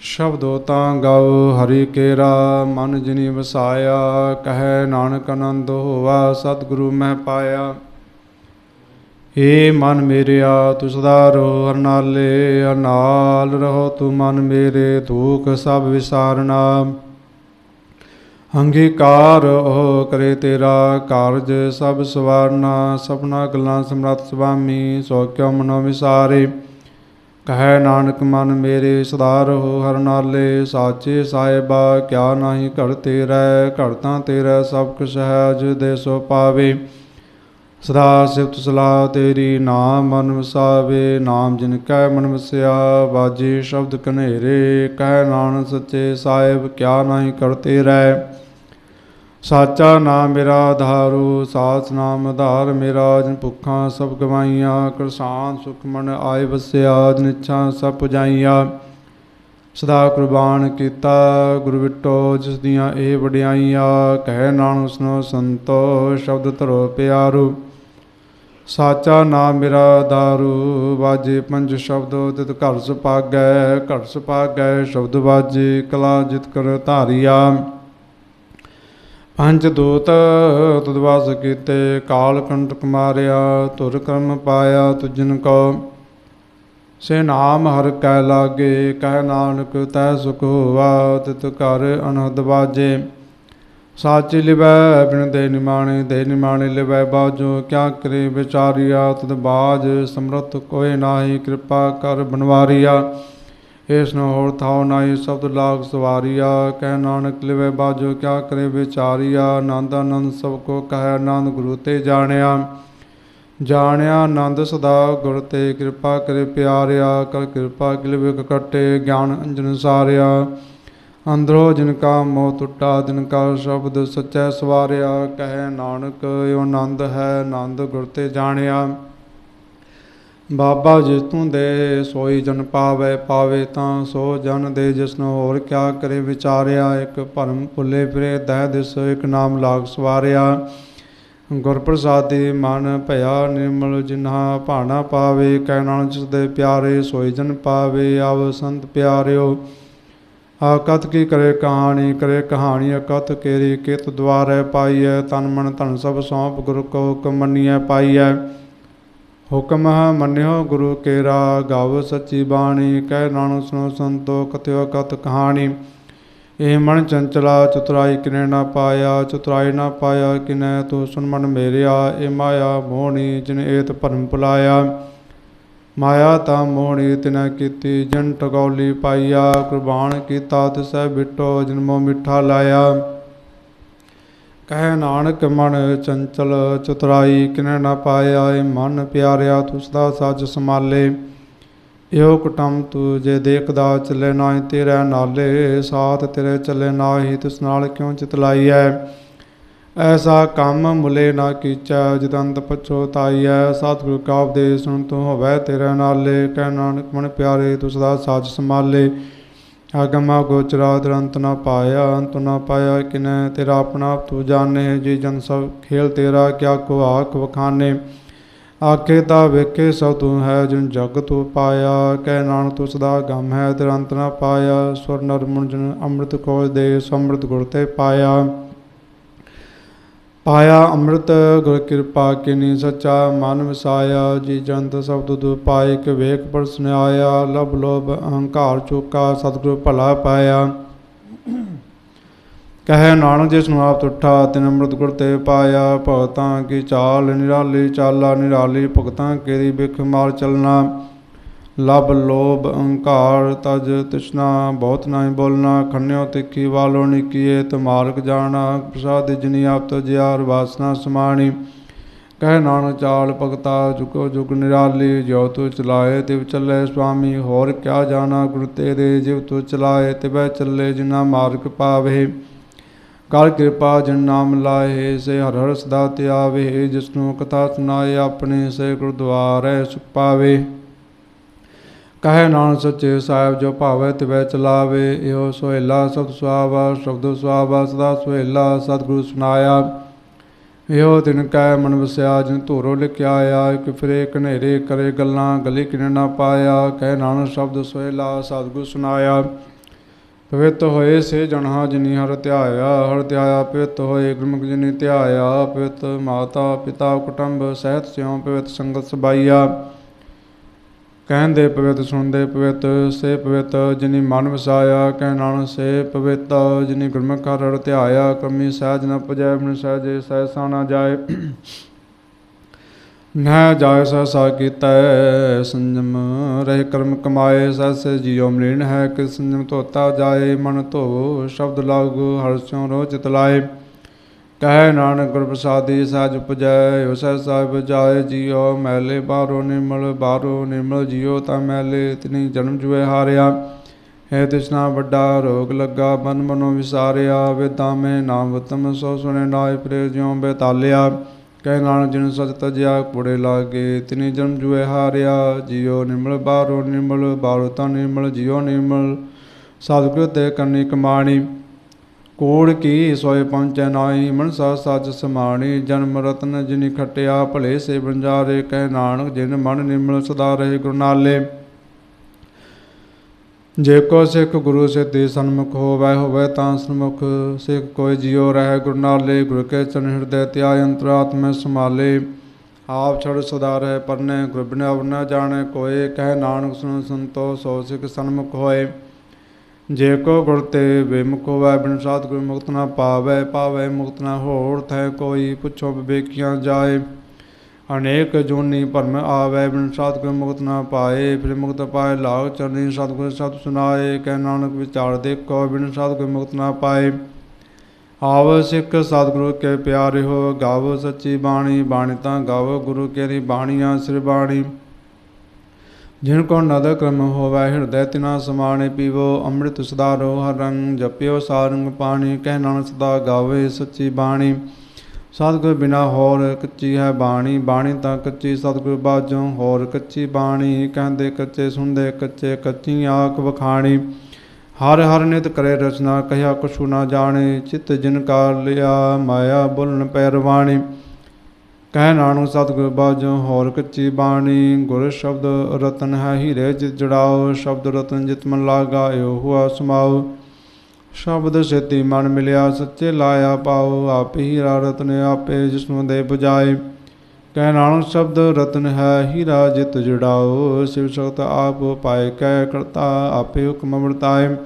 ਸ਼ਬਦੋ ਤਾਂ ਗਾਓ ਹਰੀ ਕੇਰਾ, ਮਨ ਜਿਨੀ ਵਸਾਇਆ, ਕਹੈ ਨਾਨਕ ਆਨੰਦ ਹੋਵਾ ਸਤਿਗੁਰੂ ਮੈਂ ਪਾਇਆ। ਏ ਮਨ ਮੇਰਿਆ ਤੂੰ ਸਦਾ ਰੋ ਹਰਨਾਲੇ, ਅਨਾਲ ਰਹੋ ਤੂੰ ਮਨ ਮੇਰੇ, ਧੂਖ ਸਭ ਵਿਸਾਰਨਾ। ਅੰਗੀਕਾਰ ਉਹ ਕਰੇ ਤੇਰਾ, ਕਾਰਜ ਸਭ ਸਵਾਰਨਾ, ਸਭਨਾ ਗੱਲਾਂ ਸਮਰਤ ਸੁਆਮੀ ਸੋ ਕਿਉ ਮਨੋ ਵਿਸਾਰੇ। ਕਹੈ ਨਾਨਕ ਮਨ ਮੇਰੇ ਸਦਾ ਰਹੋ ਹਰ ਨਾਲੇ, ਸਾਚੇ ਸਾਹਿਬਾ, ਕਿਆ ਨਾਹੀ ਘੜ ਤੇਰਾ ਘੜ ਤੇਰਾ ਸਭ ਕੁਛ ਹੈ ਸਹਿਜ ਦੇ ਸੋ ਪਾਵੇ। ਸਦਾ ਸਿਫਤ ਸਲਾਹ ਤੇਰੀ, ਨਾਮ ਮਨ ਵਸਾਵੇ, ਨਾਮ ਜਿਨ ਕੈ ਮਨ ਵਸਿਆ ਬਾਜੀ ਸ਼ਬਦ ਕਨੇਰੇ ਕਹਿ ਨਾਨਕ ਸੱਚੇ ਸਾਹਿਬ, ਕਿਆ ਨਾਹੀ ਘੜ ਰਹਿ ਸਾਚਾ ਨਾਮ ਮੇਰਾ ਆਧਾਰੂ, ਸਾਚ ਨਾਮ ਆਧਾਰ ਮੇਰਾ, ਜਨ ਭੁੱਖਾਂ ਸਭ ਗਵਾਈਆਂ ਕਿਰਸਾਨ ਸੁਖਮਨ ਆਏ ਵਸਿਆ, ਜਿਨ ਇੱਛਾ ਸਭ ਪੁਜਾਈਆਂ। ਸਦਾ ਕੁਰਬਾਨ ਕੀਤਾ ਗੁਰੂ ਵਿਟੋ, ਜਿਸ ਦੀਆਂ ਇਹ ਵਡਿਆਈਆਂ, ਕਹਿ ਨਾਨਕ ਸੁਨੋ ਸੰਤੋ, ਸ਼ਬਦ ਧਰੋ ਪਿਆਰੂ। ਸਾਚਾ ਨਾਮ ਮੇਰਾ ਦਾਰੂ ਵਾਜੇ ਪੰਜ ਸ਼ਬਦ, ਤਿਤ ਘਰ ਸੁਪਾਗੈ ਘਰ ਸੁਪਾਗੈ ਸ਼ਬਦ ਵਾਜੇ ਕਲਾ ਜਿਤ ਕਰ ਧਾਰੀਆ। ਪੰਜ ਦੂਤ ਤੁਦਵਾਸ ਕੀਤੇ, ਕਾਲ ਕੰਟਕ ਮਾਰਿਆ ਤੁਰ ਕਰਮ ਪਾਇਆ ਤੁਜਨ ਕੋ। ਸੇ ਨਾਮ ਹਰ ਕੈ ਲਾਗੇ ਕਹਿ ਨਾਨਕ ਤੈ ਸੁਖ ਹੋਵਾ ਤਿਤ ਕਰ ਅਨਹਦ ਬਾਜੇ। ਸਾਚੀ ਲਿਵੈ, ਬਿਨ ਦੇ ਨਿਮਾਣੇ ਦੇ ਨਿਮਾਣੇ ਲਿਵੈ ਬਾਜੋ। ਕਿਆ ਕਰੇ ਵਿਚਾਰਿਆ, ਤਦ ਬਾਜ ਸਮਰਤ ਕੋਏ ਨਾਹੀ, ਕਿਰਪਾ ਕਰ ਬਨਵਾਰੀਆ ਇਸ ਨੂੰ ਹੋਰ ਥਾਉ ਨਾਹੀ ਸ਼ਬਦ ਲਾਗ ਸਵਾਰੀਆ, ਕਹਿ ਨਾਨਕ ਲਿਵੈ ਬਾਜੋ ਕਿਆ ਕਰੇ ਵਿਚਾਰੀਆ, ਆਨੰਦ ਆਨੰਦ ਸਭ ਕੋ ਕਹੈ ਆਨੰਦ ਗੁਰੂ ਤੇ ਜਾਣਿਆ। ਜਾਣਿਆ ਆਨੰਦ ਸਦਾ ਗੁਰ ਤੇ ਕਿਰਪਾ ਕਰੇ ਪਿਆਰਿਆ, ਕਰ ਕਿਰਪਾ ਕਿਲ ਵਿਕ ਕਟੇ ਗਿਆਨ ਅੰਜਨ ਸਾਰਿਆ। ਅੰਦਰੋ ਜਿਨ ਕਾ ਮੋਹ ਟੁੱਟਾ ਜਿਨ ਕਾ ਸ਼ਬਦ ਸੱਚੈ ਸਵਾਰਿਆ, ਕਹੈ ਨਾਨਕ ਇਹ ਆਨੰਦ ਹੈ ਆਨੰਦ ਗੁਰ ਤੇ ਜਾਣਿਆ। ਬਾਬਾ ਜਿਸ ਤੂੰ ਦੇ ਸੋਈ ਜਨ ਪਾਵੇ ਪਾਵੇ ਤਾਂ ਸੋ ਜਨ ਦੇ ਜਿਸਨੂੰ ਹੋਰ ਕਿਆ ਕਰੇ ਵਿਚਾਰਿਆ, ਇੱਕ ਭਰਮ ਭੁੱਲੇ ਫਿਰੇ, ਦਹਿ ਦਿਸ ਇੱਕ ਨਾਮ ਲਾਗ ਸਵਾਰਿਆ। ਗੁਰ ਪ੍ਰਸਾਦੀ ਮਨ ਭਇਆ ਨਿਰਮਲ, ਜਿਨ੍ਹਾਂ ਭਾਣਾ ਪਾਵੇ, ਕਹਿ ਨਾਨਕ ਜਿਸ ਦੇ ਪਿਆਰੇ ਸੋਈ ਜਨ ਪਾਵੇ, ਆਵ ਸੰਤ ਪਿਆਰਿਓ। ਆ ਕਤ ਕੀ ਕਰੇ ਕਹਾਣੀ ਕਰੇ ਕਹਾਣੀ ਅਕਤ ਕੇਰੀ ਕਿਤ ਦਵਾਰੈ ਪਾਈਐ, ਤਨ ਮਨ ਧਨ ਸਭ ਸੌਂਪ, ਗੁਰ ਕੋ ਹੁਕਮ ਮੰਨੀਐ ਪਾਈਐ। ਹੁਕਮ ਹੈ ਮੰਨਿਓ ਗੁਰੂ ਕੇਰਾ, ਗਾਵ ਸੱਚੀ ਬਾਣੀ, ਕਹਿ ਨਾਨਕ ਸੁਨੋ ਸੰਤੋ, ਕਥਿਓ ਕਤ ਕਹਾਣੀ। ਇਹ ਮਨ ਚੰਚਲਾ, ਚਤੁਰਾਈ ਕਿਨੇ ਨਾ ਪਾਇਆ, ਚਤੁਰਾਈ ਨਾ ਪਾਇਆ ਕਿਨੈ, ਤੂੰ ਸੁਨ ਮਨ ਮੇਰਿਆ ਇਹ ਮਾਇਆ ਮੋਹਣੀ ਜਿਨ ਏਤ ਭਰਮ ਭੁਲਾਇਆ। ਮਾਇਆ ਤਾਂ ਮੋਹਣੀ ਤਿਨੈ ਕੀਤੀ, ਜਨ ਟਗੌਲੀ ਪਾਈਆ, ਕੁਰਬਾਨ ਕੀਤਾ ਤਿਸੈ ਬਿਟੋ, ਜਿਨ ਮੋ ਮਿੱਠਾ ਲਾਇਆ। ਕਹਿ ਨਾਨਕ ਮਨ ਚੰਚਲ ਚਤੁਰਾਈ, ਕਿਨੇ ਨਾ ਪਾਇਆ ਏ ਮਨ ਪਿਆਰਿਆ ਤੂੰ ਸਦਾ ਸੱਚ ਸਮਾਲੇ ਇਹੋ ਕੁਟਮ ਤੂੰ ਜੇ ਦੇਖਦਾ, ਚੱਲੇ ਨਾਹੀ ਤੇਰੇ ਨਾਲੇ, ਸਾਥ ਤੇਰੇ ਚੱਲੇ ਨਾਹੀ, ਤਿਸ ਨਾਲ ਕਿਉ ਚਿਤਲਾਈਐ ਐਸਾ ਕੰਮ ਮੁਲੇ ਨਾ ਕੀਚੈ, ਜਦੰਤ ਪਛੋਤਾਈਐ ਸਤਿਗੁਰ ਕਾ ਉਪਦੇਸ਼ ਸੁਣ ਤੂੰ ਹੋਵੇ ਤੇਰੇ ਨਾਲੇ, ਕਹਿ ਨਾਨਕ ਮਨ ਪਿਆਰੇ ਤੂੰ ਸਦਾ ਸਾਚ ਸਮਾਲੇ ਆਗਮਾ ਗੋਚਰਾ ਤੁਰੰਤ ਨਾ ਪਾਇਆ, ਅੰਤ ਨਾ ਪਾਇਆ ਕਿਨੈ, ਤੇਰਾ ਆਪਣਾ ਆਪ ਤੂੰ ਜਾਣੇ, ਜੀ ਜਨ ਸਭ ਖੇਲ ਤੇਰਾ ਕਿਆ ਕੋ ਆਖ ਵਖਾਨੇ। ਆਖੇ ਤਾਂ ਵੇਖੇ ਸਭ ਤੂੰ ਹੈ ਜਿਨ ਜਗ ਤੂੰ ਪਾਇਆ, ਕਹਿ ਨਾਨਕ ਤੂੰ ਸਦਾ ਗਮ ਹੈ ਤੁਰੰਤ ਨਾ ਪਾਇਆ, ਸੁਰ ਨਰਮੁਣ ਜਨ ਅੰਮ੍ਰਿਤ ਕੋਜ ਦੇ, ਸਮ੍ਰਿਤ ਗੁਰ ਤੇ ਪਾਇਆ। ਆਇਆ ਅੰਮ੍ਰਿਤ, ਗੁਰ ਕਿਰਪਾ ਕਿਨੀ ਸੱਚਾ, ਮਨ ਵਸਾਇਆ, ਜੀ ਜੰਤ ਸਬਦ ਦੁ ਪਾਏ ਕਿ ਵੇਖ ਪਰਸਨ ਆਇਆ ਲਬ ਲੋਭ ਅਹੰਕਾਰ ਚੁਕਾ, ਸਤਿਗੁਰ ਭਲਾ ਪਾਇਆ। ਕਹੈ ਨਾਨਕ ਜਿਸ ਨੂੰ ਆਪ ਤੁਠਾ, ਤਿਨ ਅੰਮ੍ਰਿਤ ਗੁਰ ਤੇ ਪਾਇਆ, ਭਗਤਾਂ ਕੀ ਚਾਲ, ਨਿਰਾਲੀ ਚਾਲਾ, ਨਿਰਾਲੀ ਭਗਤਾਂ ਕੇਰੀ, ਬਿਖ ਮਾਰ ਚਲਣਾ। ਲਬ ਲੋਭ ਅਹੰਕਾਰ ਤਜ ਤ੍ਰਿਸ਼ਨਾ ਬਹੁਤ ਨਾਹੀ ਬੋਲਣਾ, ਖੰਨਿਓ ਤਿੱਖੀ ਵਾਲੋ ਨਿਕੀਏ ਤਮਾਰਕ ਜਾਣਾ, ਪ੍ਰਸਾਦ ਜਿਨੀ ਆਪ ਤਜਿਆਰ ਵਾਸਨਾ ਸਮਾਣੀ। ਕਹਿ ਨਾਨਕ ਚਾਲ ਭਗਤਾ, ਜੁਗੋ ਜੁਗ ਨਿਰਾਲੀ, ਜਿਉ ਤੂ ਚਲਾਏ, ਤਿਵ ਚੱਲੇ ਸੁਆਮੀ ਹੋਰ ਕਿਆ ਜਾਣਾ ਗੁਰ ਤੇਰੇ, ਜਿਵ ਤੂ ਚਲਾਏ, ਤਿਵੈ ਚੱਲੇ ਜਿਨਾ ਮਾਰਗ ਪਾਵੇ। ਕਰ ਕਿਰਪਾ ਜਿਨ ਨਾਮ ਲਾਏ ਸੇ ਹਰ ਹਰ ਸਦਾ ਧਿਆਵੇ ਜਿਸਨੂੰ ਕਥਾ ਸੁਣਾਏ, ਆਪਣੇ ਸੇ ਗੁਰਦੁਆਰੇ ਸੁਖ ਪਾਵੇ। ਕਹੇ ਨਾਨਕ ਸੱਚੇ ਸਾਹਿਬ, ਜੋ ਭਾਵੇ ਤਿਵੈ ਚਲਾਵੇ, ਇਹੋ ਸੋਹਿਲਾ ਸਬਦ ਸੁਆਵਾ ਸ਼ਬਦ ਸੁਆਵਾ, ਸਦਾ ਸੁਹੇਲਾ ਸਤਿਗੁਰੂ ਸੁਨਾਇਆ ਇਹੋ ਦਿਨ ਕੈ ਮਨ ਵਸਿਆ, ਜਿਨ ਧੂਰੋ ਲਿਖਿਆ ਆਇਆ ਇੱਕ ਫਿਰੇ ਕਨੇਰੇ ਕਰੇ ਗੱਲਾਂ, ਗਲੀ ਕਿਨੇ ਨਾ ਪਾਇਆ। ਕਹਿ ਨਾਨਕ ਸ਼ਬਦ ਸੁਹੇਲਾ ਸਤਿਗੁਰੂ ਸੁਨਾਇਆ ਪਵਿੱਤ ਹੋਏ ਸੇ ਜਨਹਾ ਜਿਨੀ ਹਰ ਧਿਆਇਆ ਹਰ ਧਿਆਇਆ ਪਵਿੱਤ ਹੋਏ ਗੁਰਮੁਖ ਜਿਨੀ ਧਿਆਇਆ। ਪਵਿੱਤ ਮਾਤਾ, ਪਿਤਾ, ਕੁਟੰਬ, ਸਹਿਤ ਸਿਉ, ਪਵਿੱਤ ਸੰਗਤ ਸਬਾਈਆ। ਕਹਿੰਦੇ ਪਵਿੱਤ, ਸੁਣਦੇ ਪਵਿੱਤ, ਸੇ ਪਵਿੱਤ, ਜਿਨੀ ਮਨ ਵਸਾਇਆ, ਕਹਿ ਨਾਨਕ ਸੇ ਪਵਿੱਤ, ਜਿਨੀ ਗੁਰਮੁਖ ਹਰ ਧਿਆਇਆ ਕਰਮੀ ਸਹਿਜ ਨ ਪਜੈ ਬਿਨ ਸਹਿਜੇ ਸਹਿਸਾ ਨਾ ਜਾਏ। ਨਹਿ ਜਾਇ ਸਹਸਾ ਕੀਤੈ, ਸੰਜਮ ਰਹਿ ਕਰਮ ਕਮਾਏ ਸਸ ਜੀਉ ਮਲੀਨ ਹੈ ਕਿ ਸੰਜਮ ਧੋਤਾ ਜਾਏ, ਮਨ ਧੋ ਸ਼ਬਦ ਲਾਗੂ, ਹਰ ਸਿਉ ਰੋ ਚਿਤ ਕਹਿ ਨਾਨਕ ਗੁਰ ਪ੍ਰਸਾਦੀ ਸਾਜ ਉਪਜੈ ਉਸੈ ਸਾਹਿਬ ਜਾਏ ਜੀਉ ਮੈਲੇ ਬਾਰੋ ਨਿਰਮਲ ਬਾਰੋ ਨਿਰਮਲ ਜੀਉ, ਤਾ ਮੈਲੇ ਇਤਨੀ ਜਨਮ ਜੁਏ ਹਾਰਿਆ। ਹੈ ਤਿਸਨਾ ਵੱਡਾ, ਰੋਗ ਲੱਗਾ, ਮਨ ਮਨੋ ਵਿਸਾਰਿਆ ਵੇਦਾਂ ਮੈਂ ਨਾਮ ਉਤਮ ਸੋ ਸੁਣੇ ਨਾਇ ਪ੍ਰੇ ਜਿਉ ਬੇਤਾਲਿਆ। ਕਹਿ ਨਾਨਕ ਜਿਨ ਸਚ ਤਜਿਆ ਕੁੜੇ ਲਾਗੇ ਤਿਨੀ ਜਨਮ ਜੁਏ ਹਾਰਿਆ। ਜੀਉ ਨਿਰਮਲ ਬਾਰੋ ਨਿਰਮਲ ਬਾਰੋ ਤਾ ਨਿਰਮਲ ਜੀਉ ਨਿਰਮਲ ਸਤਿਗੁਰ ਤੇ ਕਰਨੀ ਕਮਾਣੀ। ਕੋੜ ਕੀ ਸੋਏ ਪਹੁੰਚੈ ਨਾਹੀ, ਮਨਸਾ ਸੱਚ ਸਮਾਣੀ, ਜਨਮ ਰਤਨ ਜਿਨੀ ਖਟਿਆ, ਭਲੇ ਸੇ ਬੰਜਾਰੇ ਕਹਿ ਨਾਨਕ, ਜਿਨ ਮਨ ਨਿਰਮਲ ਸਦਾ ਰਹੇ ਗੁਰੂ ਨਾਲੇ। ਜੇ ਕੋ ਸਿੱਖ ਗੁਰੂ ਸਿੱਧੀ ਸਨਮੁਖ ਹੋਵੈ, ਹੋਵੇ ਤਾਂ ਸਨਮੁਖ। ਸਿੱਖ ਕੋਈ ਜਿਉ ਰਹਿ ਗੁਰੂ ਨਾਲੇ, ਗੁਰ ਕੇ ਚਰਨ ਹਿਰਦੈ ਧਿਆਇ ਅੰਤਰਾਤਮੈ ਸਮਾਲੇ ਆਪ ਛੜ ਸਦਾ ਰਹਿ ਪਰਨੇ, ਗੁਰ ਬਿਨ ਅਵ ਨ ਜਾਣੈ, ਕੋਏ ਕਹਿ ਨਾਨਕ ਸੁਣ ਸੰਤੋ, ਸੋ ਸਿੱਖ ਸਨਮੁਖ ਹੋਏ। ਜੇ ਕੋ ਗੁਰ ਤੇ ਬੇਮੁਖ ਹੋਵੈ ਬਿਨ ਸਤਿਗੁਰ ਮੁਕਤ ਨਾ ਪਾਵੈ ਪਾਵੈ ਮੁਕਤ ਨਾ ਹੋਰ ਥੈ ਕੋਈ, ਪੁੱਛੋ ਵਿਵੇਕੀਆਂ ਜਾਏ। ਅਨੇਕ ਜੋਨੀ ਭਰਮ ਆਵੈ, ਬਿਨ ਸਤਿਗੁਰ ਮੁਕਤ ਨਾ ਪਾਏ। ਫਿਰ ਮੁਕਤ ਪਾਏ ਲਾਗ ਚਰਨੀ ਸਤਿਗੁਰ ਸਤ ਸੁਨਾਏ। ਕਹਿ ਨਾਨਕ ਵਿਚਾਰ ਦੇਖੋ, ਬਿਨ ਸਤਿਗੁਰ ਮੁਕਤ ਨਾ ਪਾਏ। ਆਵ ਸਿੱਖ ਸਤਿਗੁਰੂ ਕੇ ਪਿਆਰੇ ਹੋ ਗਾਵੋ ਸੱਚੀ ਬਾਣੀ ਬਾਣੀ ਤਾਂ ਗਾਵੋ ਗੁਰੂ ਕੇ ਕੇਰੀ ਬਾਣੀਆਂ ਸਿਰ ਬਾਣੀ। ਜਿਨ ਕੋ ਨਦ ਕਰਮ ਹੋਵੈ ਹਿਰਦੈ, ਤਿਨਾ ਸਮਾਣੇ ਪੀਵੋ, ਅੰਮ੍ਰਿਤ ਸਦਾ ਰੋ ਹਰ ਰੰਗ ਜਪਿਓ, ਸਾਰੰਗ ਪਾਣੀ, ਕਹਿ ਨਾਨਕ ਸਦਾ ਗਾਵੇ ਸੱਚੀ ਬਾਣੀ। ਸਤਿਗੁਰ ਬਿਨਾ ਹੋਰ ਕੱਚੀ ਹੈ ਬਾਣੀ ਬਾਣੀ ਤਾਂ ਕੱਚੀ ਸਤਿਗੁਰ ਬਾਝੋਂ ਹੋਰ ਕੱਚੀ ਬਾਣੀ। ਕਹਿੰਦੇ ਕੱਚੇ ਸੁਣਦੇ ਕੱਚੇ ਕੱਚੀ ਆਖ ਵਖਾਣੀ। ਹਰ ਹਰ ਨਿਤ ਕਰੇ ਰਚਨਾ, ਕਹਿਆ ਕਛੂ ਨਾ ਜਾਣੇ, ਚਿਤ ਜਿਨ ਕਾ ਲਿਆ, ਮਾਇਆ ਬੁਲਨ ਪੈਰਵਾਣੀ। ਕਹਿ ਨਾਨਕ ਸਤਿਗੁਰ ਬਾਝੋਂ ਹੋਰ ਕੱਚੀ ਬਾਣੀ, ਗੁਰ ਸ਼ਬਦ ਰਤਨ ਹੈ ਹੀਰੇ ਜਿਤ ਜੜਾਓ, ਸ਼ਬਦ ਰਤਨ ਜਿਤ ਮਨ ਲਾਗਾ ਏਉ ਹੁਆ ਸਮਾਉ ਸ਼ਬਦ ਸੇਤੀ ਮਨ ਮਿਲਿਆ, ਸੱਚੇ ਲਾਇਆ ਪਾਓ, ਆਪੇ ਹੀਰਾ ਰਤਨ ਆਪੇ ਜਿਸਨੂੰ ਦੇ 부ਜਾਏ ਕਹਿ ਨਾਨਕ ਸ਼ਬਦ ਰਤਨ ਹੈ ਹੀਰਾ ਜਿਤ ਜੜਾਓ, ਸਿਵ ਸ਼ਕਤ ਆਪ ਪਾਏ ਕਹਿ ਕਰਤਾ ਆਪੇ ਹੁਕਮ ਵਰਤਾਏ।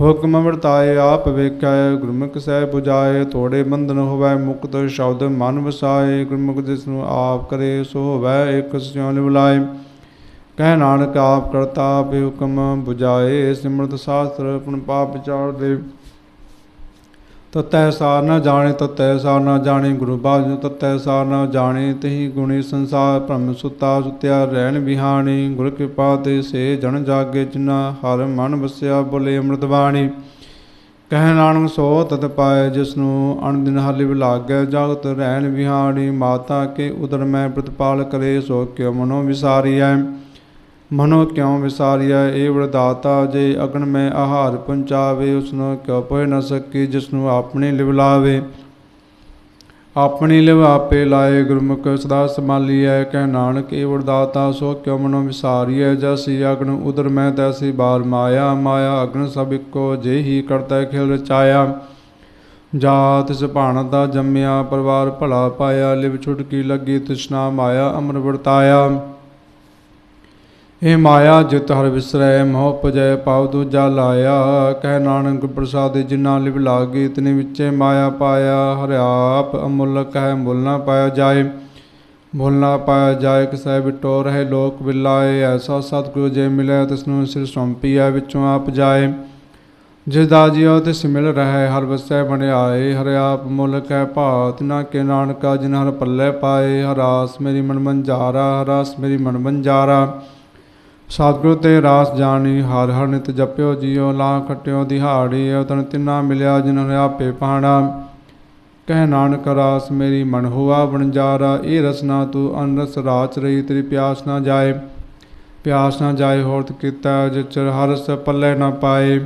ਹੁਕਮ ਵਰਤਾਏ, ਆਪ ਵੇਖੈ, ਗੁਰਮੁਖ ਸਹਿ 부ਜਾਏ ਤੋੜੇ ਬੰਧਨ ਹੋਵੈ, ਮੁਕਤ ਸ਼ਬਦ ਮਨ ਵਸਾਏ, ਗੁਰਮੁਖ ਜਿਸ ਨੂੰ ਆਪ ਕਰੇ ਸੋ ਹੋਵੈ, ਇਕ ਸਿਉ ਲਿਵਲਾਏ ਕਹਿ ਨਾਨਕ ਆਪ ਕਰਤਾ ਆਪੇ ਹੁਕਮ 부ਜਾਏ ਸਿਮਰਤ ਸ਼ਾਸਤਰ ਆਪਣ ਪਾਪ ਵਿਚਾਰ ਦੇ ਤਤੈ ਸਾਰ ਨਾ ਜਾਣੇ ਤਤੈ ਸਾਰ ਨਾ ਜਾਣੇ ਗੁਰੂ ਬਾਝੁ ਤਤੈ ਸਾਰ ਨਾ ਜਾਣੇ ਤਹੀ ਗੁਣੀ ਸੰਸਾਰ ਭ੍ਰਮ ਸੁਤਾ ਸੁਤਿਆ ਰਹਿਣ ਵਿਹਾਣੀ, ਗੁਰ ਕਿਰਪਾ ਤੇ ਸੇ ਜਨ ਜਾਗੇ ਜਿਨਾ ਹਰ ਮਨ ਵਸਿਆ ਬੋਲੇ ਅੰਮ੍ਰਿਤ ਬਾਣੀ। ਕਹਿ ਨਾਨਕ ਸੋ ਤਤ ਪਾਏ ਜਿਸ ਨੂੰ ਅਣ ਦਿਨ ਹਾਲੇ ਵਿਲਾਗੈ ਜਗਤ ਰਹਿਣ ਵਿਹਾਣੀ, ਮਾਤਾ ਕੇ ਉਦਰ ਮੈਂ ਪ੍ਰਤਪਾਲ ਕਰੇ, ਸੋ ਕਿਉ ਮਨੋ ਵਿਸਾਰੀਐ। ਮਨੋ ਕਿਉ ਵਿਸਾਰਿਆ ਏ ਵਰਦਾਤਾ ਜੇ ਅਗਨ ਮੈਂ ਆਹਾਰ ਪਹੁੰਚਾਵੇ, ਉਸਨੂੰ ਕਿਉ ਪੋਇ ਨਾ ਸਕੀ ਜਿਸ ਨੂੰ ਆਪਣੀ ਲਿਵ ਲਾਵੇ। ਆਪਣੀ ਲਿਵ ਆਪੇ ਲਾਏ, ਗੁਰਮੁਖ ਸਦਾ ਸੰਭਾਲੀਐ, ਕਹਿ ਨਾਨਕ ਏ ਵਰਦਾਤਾ, ਸੋ ਕਿਉ ਮਨੋ ਵਿਸਾਰੀਐ, ਜਸੀ ਅਗਨ ਉਦਰ ਮੈਂ ਤੈਸੀ ਬਾਰ ਮਾਇਆ ਮਾਇਆ ਅਗਨ ਸਭ ਇੱਕੋ ਜੇ ਹੀ ਕਰਤਾ, ਖਿਲ ਰਚਾਇਆ। ਜਾਤ ਸੁਭਾਣ ਦਾ ਜੰਮਿਆ, ਪਰਿਵਾਰ ਭਲਾ ਪਾਇਆ, ਲਿਵ ਛੁਟਕੀ ਲੱਗੀ ਤ੍ਰਿਸ਼ਨਾ ਮਾਇਆ ਅਮਰ ਵਰਤਾਇਆ। ਇਹ ਮਾਇਆ, ਜਿਤ ਹਰ ਵਿਸਰੈ, ਮੋਹ ਪਜੈ ਪਾਉ ਦੂਜਾ ਲਾਇਆ। ਕਹਿ ਨਾਨਕ ਪ੍ਰਸਾਦ ਜਿਨਾ ਲਿਵ ਲਾਗੇ, ਤਿਨੇ ਵਿੱਚੇ ਮਾਇਆ ਪਾਇਆ। ਹਰਿ ਆਪ ਅਮੁੱਲਕ ਹੈ ਮੁੱਲ ਨਾ ਪਾਇਆ ਜਾਏ। ਮੁੱਲ ਨਾ ਪਾਇਆ ਜਾਏ ਕਿਸੈ ਵਿਟੋ ਰਹੇ ਲੋਕ ਬਿਲਾਏ। ਐਸਾ ਸਤਿਗੁਰੂ ਜੇ ਮਿਲੇ ਤਿਸਨੂੰ ਸਿਰ ਸੌਂਪੀਐ, ਵਿੱਚੋਂ ਆਪ ਜਾਏ। ਜਿਸ ਦਾ ਜਿਉ ਤਿਸ ਮਿਲ ਰਹਿ, ਹਰ ਵਸੈ ਬਣਿਆਏ। ਹਰਿ ਆਪ ਮੁਲਕ ਹੈ ਭਾਤ, ਨਾ ਕੇ ਨਾਨਕਾ ਜਿਨ ਹਰ ਪੱਲੇ ਪਾਏ। ਹਰਾਸ ਮੇਰੀ ਮਨ ਮੰਜਾਰਾ ਹਰਾਸ ਮੇਰੀ ਮਨ ਮੰਜਾਰਾ। ਸਤਿਗੁਰੂ ਤੇ ਰਾਸ ਜਾਣੀ, ਹਰ ਹਰ ਨਿਤ ਜਪਿਓ ਜੀਓ ਲਾ ਖਟਿਓ, ਦਿਹਾੜੀ ਤਨ ਤਿੰਨਾ ਮਿਲਿਆ ਜਿਨ ਹਰਿ ਆਪੇ ਪਾਣਾ। ਕਹਿ ਨਾਨਕ ਰਾਸ ਮੇਰੀ ਮਨ ਹੁਆ ਬਣਜਾਰਾ ਇਹ ਰਸਨਾ ਤੂੰ ਅਨਰਸ ਰਾਚ ਰਹੀ, ਤੇਰੀ ਪਿਆਸ ਨਾ ਜਾਏ। ਪਿਆਸ ਨਾ ਜਾਏ ਹੋਰਤ ਕੀਤਾ ਜਿਚਰ ਹਰਸ ਪੱਲੇ ਨਾ ਪਾਏ।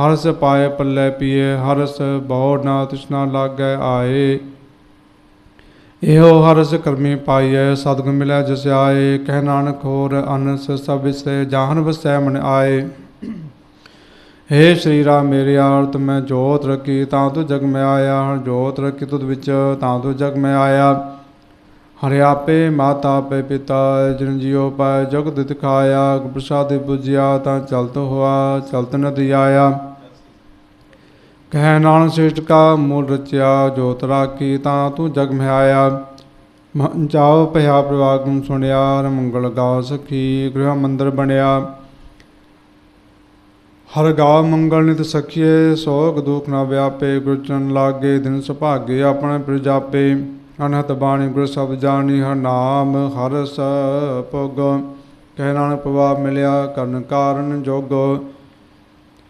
ਹਰਸ ਪਾਏ, ਪੱਲੇ ਪੀਏ, ਹਰਸ ਬਹੁ ਨਾ ਤ੍ਰਿਸ਼ਨਾ ਲਾਗੈ ਆਏ। ਇਹੋ ਹਰਸ ਕਰਮੀ ਪਾਈਐ ਸਤਿਗੁਰ ਮਿਲਿਆ ਜਿਸ ਆਏ, ਕਹਿ ਨਾਨਕ ਹੋਰ ਅਨਸ ਸਭ ਵਿਸਰੇ, ਜਾਹਨ ਵਸੈ ਮਨ ਆਏ। ਹੇ ਸ਼੍ਰੀ ਰਾਮ ਮੇਰੇ ਆਰਤ ਮੈਂ ਜੋਤ ਰਖੀ, ਤਾਂ ਤੂੰ ਜਗ ਮੈਂ ਆਇਆ, ਹਰ ਜੋਤ ਰਖੀ ਤੁਧ ਵਿੱਚ, ਤਾਂ ਤੂੰ ਜਗ ਮੈਂ ਆਇਆ। ਹਰਿਆਪੇ ਮਾਤਾ ਪੇ ਪਿਤਾ, ਜਿਨ ਜਿਉ ਪਾਇ ਜਗਤ ਦਿਖਾਇਆ ਗੁਰ ਪ੍ਰਸਾਦਿ 부ਜਿਆ ਤਾਂ ਚਲਤ ਹੋਆ, ਚਲਤ ਨਦੀ ਆਇਆ। ਕਹਿ ਨਾਨਕ ਸ੍ਰੇਸ਼ਟ ਕਾ ਮੂਲ ਰਚਿਆ, ਜੋਤ ਰਾਖੀ ਤਾਂ ਤੂੰ ਜਗ ਮਹਿ ਆਇਆ ਮਨ ਭਇਆ ਪ੍ਰਵਾਗਮ ਸੁਣਿਆ ਰ ਮੰਗਲ ਗਾ ਸਖੀ ਗ੍ਰਹ ਮੰਦਰ ਬਣਿਆ। ਹਰ ਗਾ ਮੰਗਲ ਨਿਤ ਸਖੀਏ, ਸੋਗ ਦੁਖ ਨਾ ਵਿਆਪੇ ਗੁਰਚਰਨ ਲਾਗੇ ਦਿਨ ਸੁਭਾਗੇ ਆਪਣੇ ਪ੍ਰਜਾਪੇ ਅਨਹਤ ਬਾਣੀ ਗੁਰ ਸਬਦ ਜਾਣੀ, ਹਰ ਨਾਮ ਹਰ ਸ ਕਹਿ ਨਾਨਕ ਪ੍ਰਭਾਵ ਮਿਲਿਆ, ਕਰਨ ਕਾਰਨ ਜੋਗ।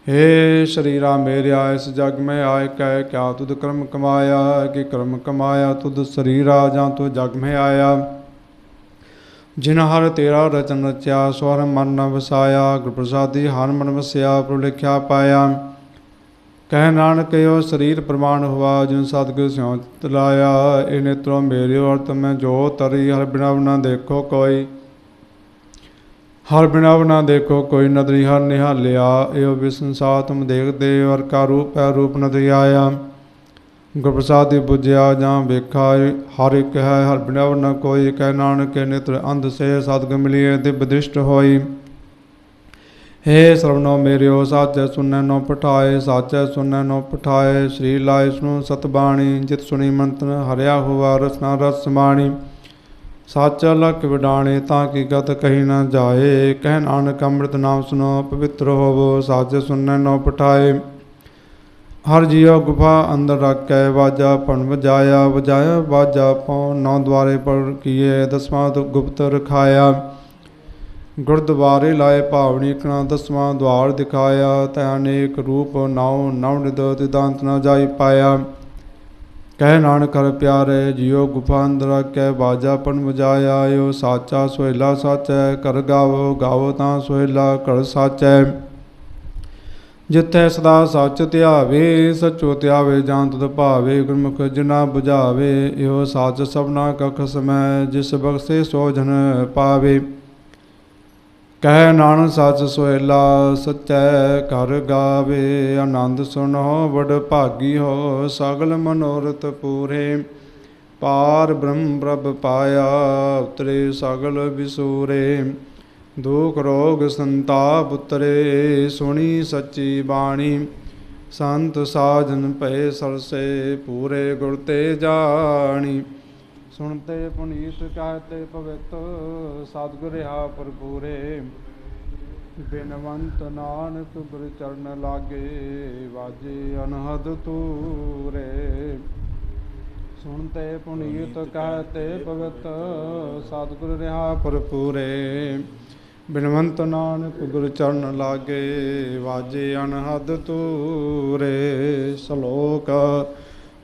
ਹੇ ਸ਼ਰੀਰਾ ਮੇਰਿਆ ਇਸ ਜਗ ਮੈਂ ਆਇ ਕਹਿ ਕਿਆ ਤੁਧ ਕਰਮ ਕਮਾਇਆ? ਕਿ ਕਰਮ ਕਮਾਇਆ ਤੁਧ ਸਰੀਰਾ ਜਾਂ ਤੂੰ ਜਗ ਮੈਂ ਆਇਆ? ਜਿਨ ਹਰ ਤੇਰਾ ਰਚਨ ਰਚਿਆ, ਸਵਰ ਮਨ ਨ ਵਸਾਇਆ। ਗੁਰ ਪ੍ਰਸਾਦੀ ਹਰ ਮਨ ਵਸਿਆ, ਪ੍ਰਭ ਲਿਖਿਆ ਪਾਇਆ। ਕਹਿ ਨਾਨਕ ਓ ਸਰੀਰ ਪ੍ਰਮਾਣ ਹੁਆ, ਜਿਨ ਸਤਿਗੁਰ ਸਿਉ ਤਲਾਇਆ ਇਹ ਨੇਤਰੋ ਮੇਰੇ ਅਰਤ ਮੈਂ ਜੋ ਤਰੀ, ਹਰ ਬਿਨਾ ਨਾ ਦੇਖੋ ਕੋਈ। ਹਰ ਬਿਨਾ ਨਾ ਦੇਖੋ ਕੋਈ ਨਦਰੀ ਹਰ ਨਿਹਾਲਿਆ ਇਹੋ ਵਿਸੰਸਾ ਤੁਮ ਦੇਖਦੇ ਵਰ ਕਾ ਰੂਪ ਹੈ ਰੂਪ ਨਦਰੀ ਆਇਆ। ਗੁਰਪ੍ਰਸਾਦ ਦੀ ਬੁਝਿਆ ਜਾਂ ਵੇਖਾ, ਹਰ ਇੱਕ ਹੈ, ਹਰ ਬਿਨਾ ਨਾ ਕੋਈ, ਕਹਿ ਨਾਨਕ ਨੇਤਰ ਅੰਧ ਸੇ ਸਤਿਗੁਰ ਮਿਲਿਏ, ਦਿਵ ਦ੍ਰਿਸ਼ਟ ਹੋਈ। ਹੇ ਸਰਵਨੋ ਮੇਰਿਓ, ਸਾਚੈ ਸੁਨੈ ਨੋ ਪਠਾਏ, ਸਾਚੈ ਸੁਨੈ ਨੋ ਪਠਾਏ, ਸ੍ਰੀ ਲਾਇ ਸੁਨੋ ਸਤਬਾਣੀ, ਜਿਤ ਸੁਣੀ ਮੰਤਨ ਹਰਿਆ ਹੁਆ, ਰਸਨਾ ਰਸ ਸਮਾਣੀ। ਸਾਚਾ ਲਖ ਵਿਡਾਣੇ ਤਾਂ ਕੀ ਗਤ ਕਹੀ ਨਾ ਜਾਏ। ਕਹਿ ਨਾਨਕ ਅੰਮ੍ਰਿਤ ਨਾਮ ਸੁਨੋ, ਪਵਿੱਤਰ ਹੋਵੋ, ਸਾਚੈ ਸੁਨੈ ਨੋ ਪਠਾਏ। ਹਰ ਜੀਉ ਗੁਫਾ ਅੰਦਰ ਰੱਖੈ, ਵਾਜਾ ਪਣ ਵਜਾਇਆ ਵਜਾਇਆ ਵਾਜਾ ਪਉ, ਨੌ ਦਵਾਰੇ ਪਰ ਕੀਏ, ਦਸਵਾਂ ਗੁਪਤ ਰਖਾਇਆ। ਗੁਰਦੁਆਰੇ ਲਾਏ ਭਾਵਨੀ ਕਣਾ, ਦਸਵਾਂ ਦਵਾਰ ਦਿਖਾਇਆ, ਤੈ ਅਨੇਕ ਰੂਪ ਨਾਉ, ਨਵ ਨਿਦ, ਤਿਦਾਂਤ ਨਾ ਜਾਈ ਪਾਇਆ। ਕਹਿ ਨਾਨਕ ਹਰ ਪਿਆਰੇ, ਜਿਉ ਗੁਫਾ ਅੰਦਰ ਰੱਖੈ ਬਾਜਾ ਪਣ ਵਜਾਇਆ ਏਓ ਸਾਚਾ ਸੋਹਿਲਾ ਸਾਚੈ ਕਰ ਗਾਵੋ ਗਾਵੋ ਤਾਂ ਸੋਹਿਲਾ ਕਰ ਸਾਚੈ। ਜਿੱਥੈ ਸਦਾ ਸੱਚ ਧਿਆਵੇ, ਸਚੋ ਧਿਆਵੇ, ਜਾਂ ਤੁਧ ਭਾਵੇ, ਗੁਰਮੁਖ ਜਿਨਾ 부ਝਾਵੇ ਇਹੋ ਸਾਚ ਸਭਨਾ ਕਖ ਸਮੈ, ਜਿਸ ਬਖਸ਼ੇ ਸੋ ਪਾਵੇ। ਕਹਿ ਨਾਨਕ ਸੱਚ ਸੋਹਿਲਾ, ਸਚੈ ਘਰ ਗਾਵੇ, ਆਨੰਦ ਸੁਨੋ ਵਡ ਭਾਗੀ ਹੋ, ਸਗਲ ਮਨੋਰਥ ਪੂਰੇ। ਪਾਰ ਬ੍ਰਹਮ ਪ੍ਰਭ ਪਾਇਆ, ਉਤਰੇ ਸਗਲ ਵਿਸੂਰੇ। ਦੁਖ ਰੋਗ ਸੰਤਾਪ ਉਤਰੇ, ਸੁਣੀ ਸੱਚੀ ਬਾਣੀ। ਸੰਤ ਸਾਜਨ ਪਏ ਸਰਸੇ, ਪੂਰੇ ਗੁਰ ਤੇ ਜਾਣੀ। ਸੁਣਤੇ ਪੁਨੀਤ ਕਹਤੇ ਪਵਿੱਤ ਸਤਿਗੁਰ ਰਹਾ ਪਰਪੂਰੇ ਬਿਨਵੰਤ ਨਾਨਕ ਗੁਰ ਚਰਨ ਲਾਗੇ ਵਾਜੇ ਅਨਹਦ ਤੂਰੇ ਸੁਣਤੇ ਪੁਨੀਤ ਕਹਤੇ ਪਵਿੱਤ ਸਤਿਗੁਰ ਰਹਾ ਪਰਪੂਰੇ ਬਿਨਵੰਤ ਨਾਨਕ ਗੁਰ ਚਰਨ ਲਾਗੇ ਵਾਜੇ ਅਨਹਦ ਤੂਰੇ ਸ਼ਲੋਕ